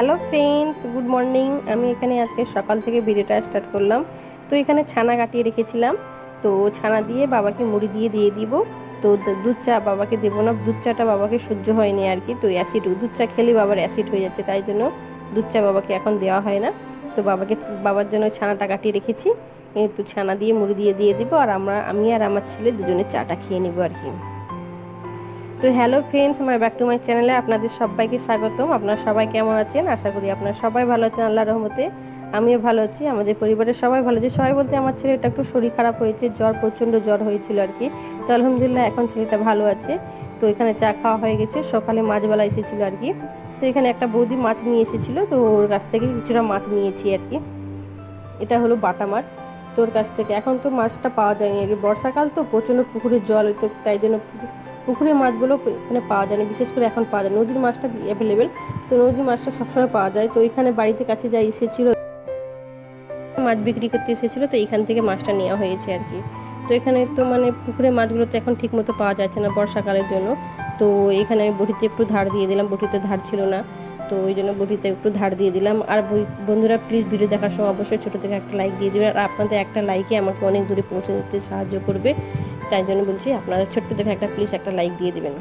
Hello friends, good morning. আমি এখানে আজকে সকাল থেকে ভিডিওটা স্টার্ট করলাম। তো এখানে ছানা কাটিয়ে রেখেছিলাম। তো ছানা দিয়ে বাবাকে মুড়ি দিয়ে দিয়ে দিব। তো দুধ চা বাবাকে দেবো না। দুধ চাটা বাবাকে সহ্য হয়নি আর কি। তো অ্যাসিড, দুধ চা খেলে বাবার অ্যাসিড হয়ে যাচ্ছে, তাই জন্য দুধ চা বাবাকে এখন দেওয়া হয় না। তো বাবাকে, বাবার জন্য ছানাটা কাটিয়ে রেখেছি। তো ছানা দিয়ে মুড়ি দিয়ে দিয়ে দিব। আর আমরা, আমি আর আমার ছেলে দুজনে চাটা খেয়ে নিব আর কি। তো hello friends my back to my চ্যানেলে আপনাদের সবাইকে স্বাগতম। আপনারা সবাই কেমন আছেন? আশা করি আপনারা সবাই ভালো আছেন আল্লাহ রহমতে। আমিও ভালো আছি, আমাদের পরিবারের সবাই ভালো আছে। সবাই বলতে আমার ছেলেটা একটু শরীর খারাপ হয়েছে, জ্বর, প্রচণ্ড জ্বর হয়েছিল আর কি। তো আলহামদুলিল্লাহ এখন ছেলেটা ভালো আছে। তো এখানে চা খাওয়া হয়ে গেছে, সকালে মাছবেলা এসেছিল আর কি। তো এখানে একটা বৌদি মাছ নিয়ে এসেছিল, তো ওর কাছ থেকে কিছুটা মাছ নিয়েছি আর কি। এটা হলো বাটা মাছ, তোর কাছ থেকে। এখন তো মাছটা পাওয়া যায়নি। আর কি বর্ষাকাল তো প্রচণ্ড পুকুরের জল তো তাই জন্য পুকুরের মাছগুলো এখানে পাওয়া যায় না, বিশেষ করে এখন পাওয়া যায় নদীর মাছটা অ্যাভেলেবেল তো নদীর মাছটা সবসময় পাওয়া যায়। তো এখানে বাড়িতে কাছে যা এসেছিল, মাছ বিক্রি করতে এসেছিল, তো এখান থেকে মাছটা নেওয়া হয়েছে আর কি। তো এখানে তো মানে পুকুরের মাছগুলো তো এখন ঠিক মতো পাওয়া যাচ্ছে না বর্ষাকালের জন্য। তো এখানে আমি বটিতে একটু ধার দিয়ে দিলাম, বটিতে ধার ছিল না। তো ওই জন্য বটিতে একটু ধার দিয়ে দিলাম। আর বন্ধুরা প্লিজ ভিডিও দেখার সময় অবশ্যই ছোটো থেকে একটা লাইক দিয়ে দেবেন। আর আপনাদের একটা লাইকে আমাকে অনেক দূরে পৌঁছে দিতে সাহায্য করবে। তাই জন্য বলছি আপনারা ছোট্ট থেকে একটা প্লিজ একটা লাইক দিয়ে দেবেন।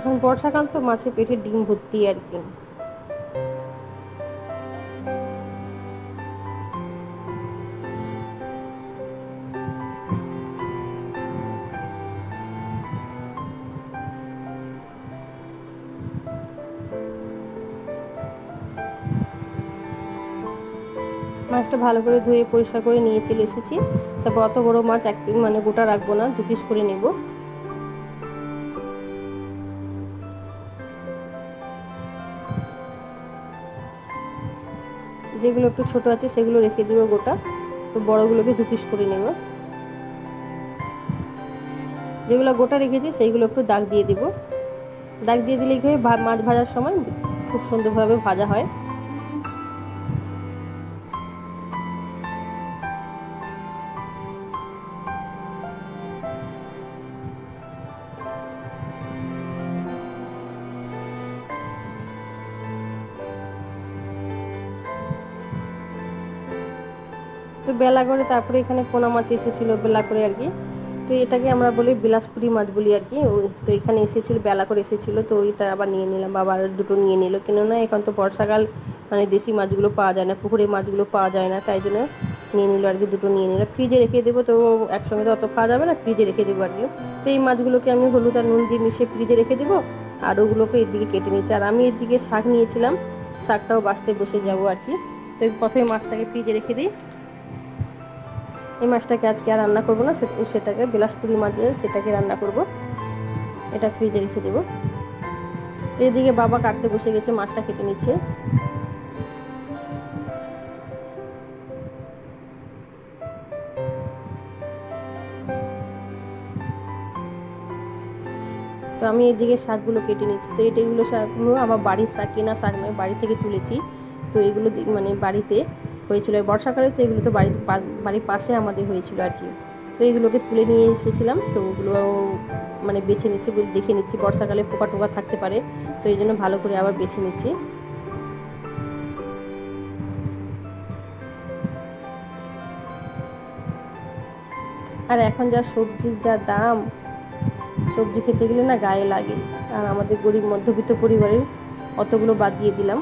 এখন বর্ষাকাল তো মাছের পেটে ডিম ভর্তি আর কি। মাছটা ভালো করে ধুয়ে পরিষ্কার করে নিয়ে চলে এসেছি তারপর অত বড় মাছ এক মানে গোটা রাখব না, দু পিস করে নেব। যেগুলো একটু ছোট আছে, সেগুলো রেখে দিব গোটা। তো বড়গুলোকে দু পিস করে নেব। যেগুলো গোটা রেখেছি, সেইগুলো একটু দাগ দিয়ে দিব। দাগ দিয়ে দিলে কি হয় মাছ ভাজার সময় খুব সুন্দরভাবে ভাজা হয়। তো বেলা করে তারপরে এখানে পোনা মাছ এসেছিল বেলা করে আর কি। তো এটাকে আমরা বলি বিলাসপুরি মাছ বলি আর কি। তো এখানে এসেছিল, বেলা করে এসেছিল, তো ওইটা আবার নিয়ে নিলাম, বাবা আর দুটো নিয়ে নিল। কেননা এখন তো বর্ষাকাল মানে দেশি মাছগুলো পাওয়া যায় না পুকুরের মাছগুলো পাওয়া যায় না, তাই জন্য নিয়ে নিল আর কি, দুটো নিয়ে নিল। ফ্রিজে রেখে দেবো, তো একসঙ্গে তো অত খাওয়া যাবে না, ফ্রিজে রেখে দেবো আর কি। তো এই মাছগুলোকে আমি হলুদ আর নুন দিয়ে মিশিয়ে ফ্রিজে রেখে দেবো, আর ওগুলোকে এদিকে কেটে নিচ্ছি আর আমি এদিকে শাক নিয়েছিলাম, শাকটাও বাঁচতে বসে যাব আর কি। তো প্রথমে মাছটাকে ফ্রিজে রেখে দিই। এই মাছটাকে আজকে আর রান্না করব না সেটাকে বিলাসপুরি মাছ দিয়ে সেটাকে রান্না করব। এটা ফ্রিজে রেখে দেবো। এদিকে বাবা কাটতে বসে গেছে, মাছটা কেটে নিচ্ছে। তো আমি এদিকে শাকগুলো কেটে নিচ্ছি। তো এটা এগুলো শাকগুলো আমার বাড়ির শাক, কেনা শাক নয়, বাড়ি থেকে তুলেছি। তো এগুলো মানে বাড়িতে হয়েছিল। বর্ষাকালে তো এগুলো তো বাড়ির বাড়ির পাশে আমাদের হয়েছিল আর কি। তো এগুলোকে তুলে নিয়ে এসেছিলাম। তো ওগুলো মানে বেছে নিচ্ছি দেখে নিচ্ছি। বর্ষাকালে পোকা টোকা থাকতে পারে। তো এই জন্য ভালো করে আবার বেছে নিচ্ছি। আর এখন যা সবজির যা দাম, সবজি খেতে গেলে না গায়ে লাগে। আর আমাদের গরিব মধ্যবিত্ত পরিবারের অতগুলো বাদ দিয়ে দিলাম।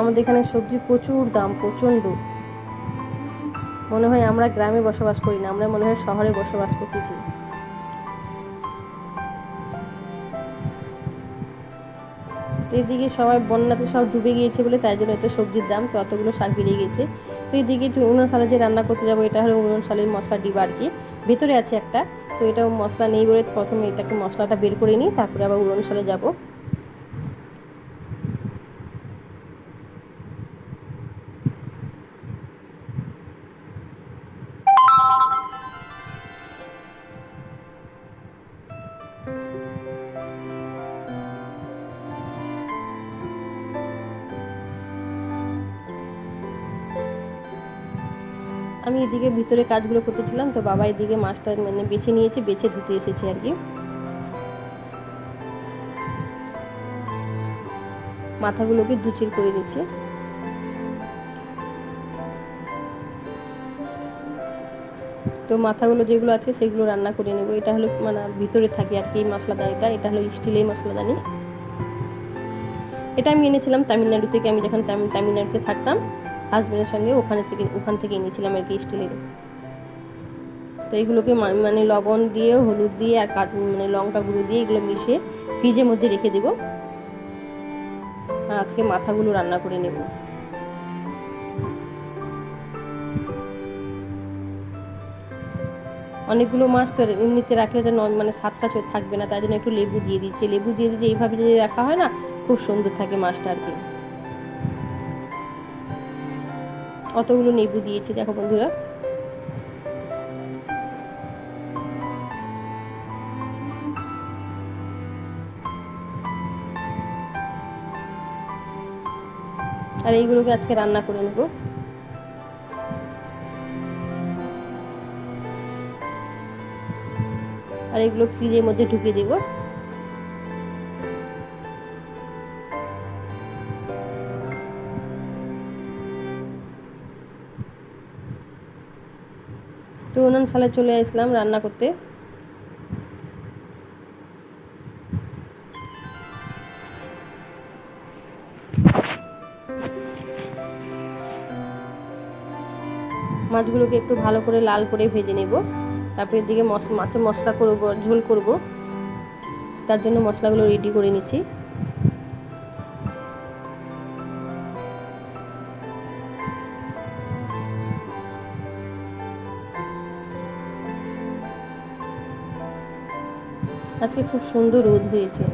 আমাদের এখানে সবজি প্রচুর দাম, প্রচণ্ড। মনে হয় আমরা গ্রামে বসবাস করি না, আমরা মনে হয় শহরে বসবাস করতেছি। এদিকে সবাই বন্যাতে সব ডুবে গিয়েছে বলে তাই জন্য এত সবজির দাম, তো অতগুলো শাক বেরিয়ে গেছে তো এদিকে উনুন সালে যে রান্না করতে যাব, এটা হলো উনুন সালের মশলা ডিবা আর কি। ভেতরে আছে একটা, তো এটা মশলা নেই বলে প্রথমে এটাকে মশলাটা বের করে নিই, তারপরে আবার উনুন সালে যাব। আমি এদিকে ভিতরে কাজগুলো করতেছিলাম, তো বাবা এদিকে মাছটা মানে বেছে নিয়েছে, বেছে ধুতে এসেছে আর কি। মাথাগুলোকে দুচির করে দিচ্ছে। তো মাথাগুলো যেগুলো আছে সেগুলো রান্না করে নেব। এটা হলো মানে ভিতরে থাকে আর কি মশলাদানিটা, এটা হলো স্টিলের মশলাদানি। এটা আমি এনেছিলাম তামিলনাড়ু থেকে, আমি যখন তামিলনাড়ুতে থাকতাম। হাজব্যান্ডের সঙ্গে ওখানে থেকে, ওখান থেকে এনেছিলাম আর কি স্টিলের। তো এগুলোকে মানে লবণ দিয়ে, হলুদ দিয়ে আর কাজ মানে লঙ্কা গুঁড়ো দিয়ে এগুলো মিশিয়ে ফ্রিজের মধ্যে রেখে দেব। আর আজকে মাথাগুলো রান্না করে নেব। অনেকগুলো মাছ তো এমনিতে রাখলে তো মানে স্বাদটা থাকবে না, তাই জন্য একটু লেবু দিয়ে দিচ্ছি। লেবু দিয়ে দিচ্ছে এইভাবে যদি রাখা হয় না, খুব সুন্দর থাকে মাছটা আর কি। কতগুলো নেবু দিয়েছি, দেখো বন্ধুরা। আর এইগুলোকে আজকে রান্না করে নেব। আর এগুলো ফ্রিজের মধ্যে ঢুকিয়ে দেবো। তো উনুন সালে চলে আসলাম রান্না করতে। মাছগুলোকে একটু ভালো করে লাল করে ভেজে নেব। তারপর এদিকে মাছের মশলা করব, ঝোল করব। তার জন্য মশলাগুলো রেডি করে নিচ্ছি। আজকে খুব সুন্দর রোদ হয়েছে।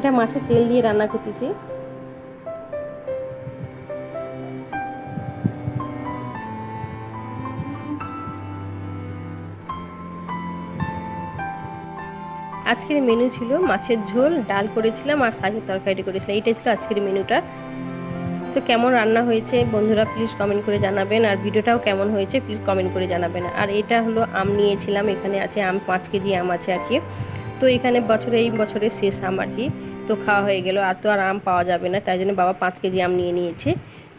এটা মাছের তেল দিয়ে রান্না করতেছি। আজকের মেনু ছিল মাছের ঝোল, ডাল করেছিলাম আর শাকের তরকারি করেছিলাম। এইটাই ছিল আজকের মেনুটা তো কেমন রান্না হয়েছে বন্ধুরা প্লিজ কমেন্ট করে জানাবেন। আর ভিডিওটাও কেমন হয়েছে প্লিজ কমেন্ট করে জানাবেন। আর এটা হলো আম নিয়েছিলাম, এখানে আছে আম, পাঁচ কেজি আম আছে আর কি। তো এখানে বছরে, এই বছরের শেষ আম আর কি। তো খাওয়া হয়ে গেল, আর তো আর আম পাওয়া যাবে না, তাই জন্য বাবা পাঁচ কেজি আম নিয়ে নিয়েছে।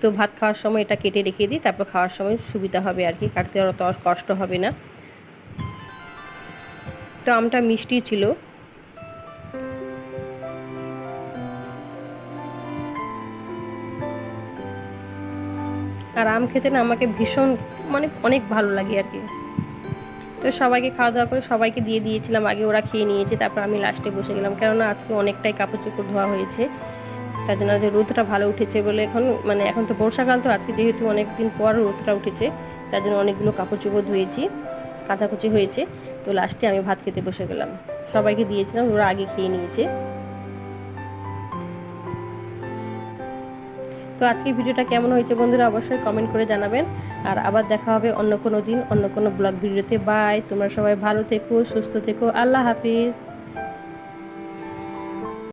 তো ভাত খাওয়ার সময় এটা কেটে রেখে দিই, তারপর খাওয়ার সময় সুবিধা হবে আর কি, কাটতে অত কষ্ট হবে না। তো আমটা মিষ্টি ছিল। আর আম খেতে না আমাকে ভীষণ মানে অনেক ভালো লাগে আর কি। তো সবাইকে খাওয়া দাওয়া করে সবাইকে দিয়ে দিয়েছিলাম, আগে ওরা খেয়ে নিয়েছে, তারপর আমি লাস্টে বসে গেলাম। কেননা আজকে অনেকটাই কাপড় চোপড় ধোয়া হয়েছে, তার জন্য যে রোদটা ভালো উঠেছে বলে এখন মানে এখন তো বর্ষাকাল, তো আজকে যেহেতু অনেক দিন পর রোদটা উঠেছে, তার জন্য অনেকগুলো কাপড় চোপড় ধুয়েছি, কাঁচাকুচি হয়েছে। তো লাস্টে আমি ভাত খেতে বসে গেলাম। সবাইকে দিয়েছিলাম, ওরা আগে খেয়ে নিয়েছে। তো আজকের ভিডিওটা কেমন হয়েছে বন্ধুরা অবশ্যই কমেন্ট করে জানাবেন। আর আবার দেখা হবে অন্য কোনো দিন, অন্য কোনো ব্লগ ভিডিওতে। বাই তোমরা সবাই ভালো থেকো, সুস্থ থেকো। আল্লাহ হাফিজ।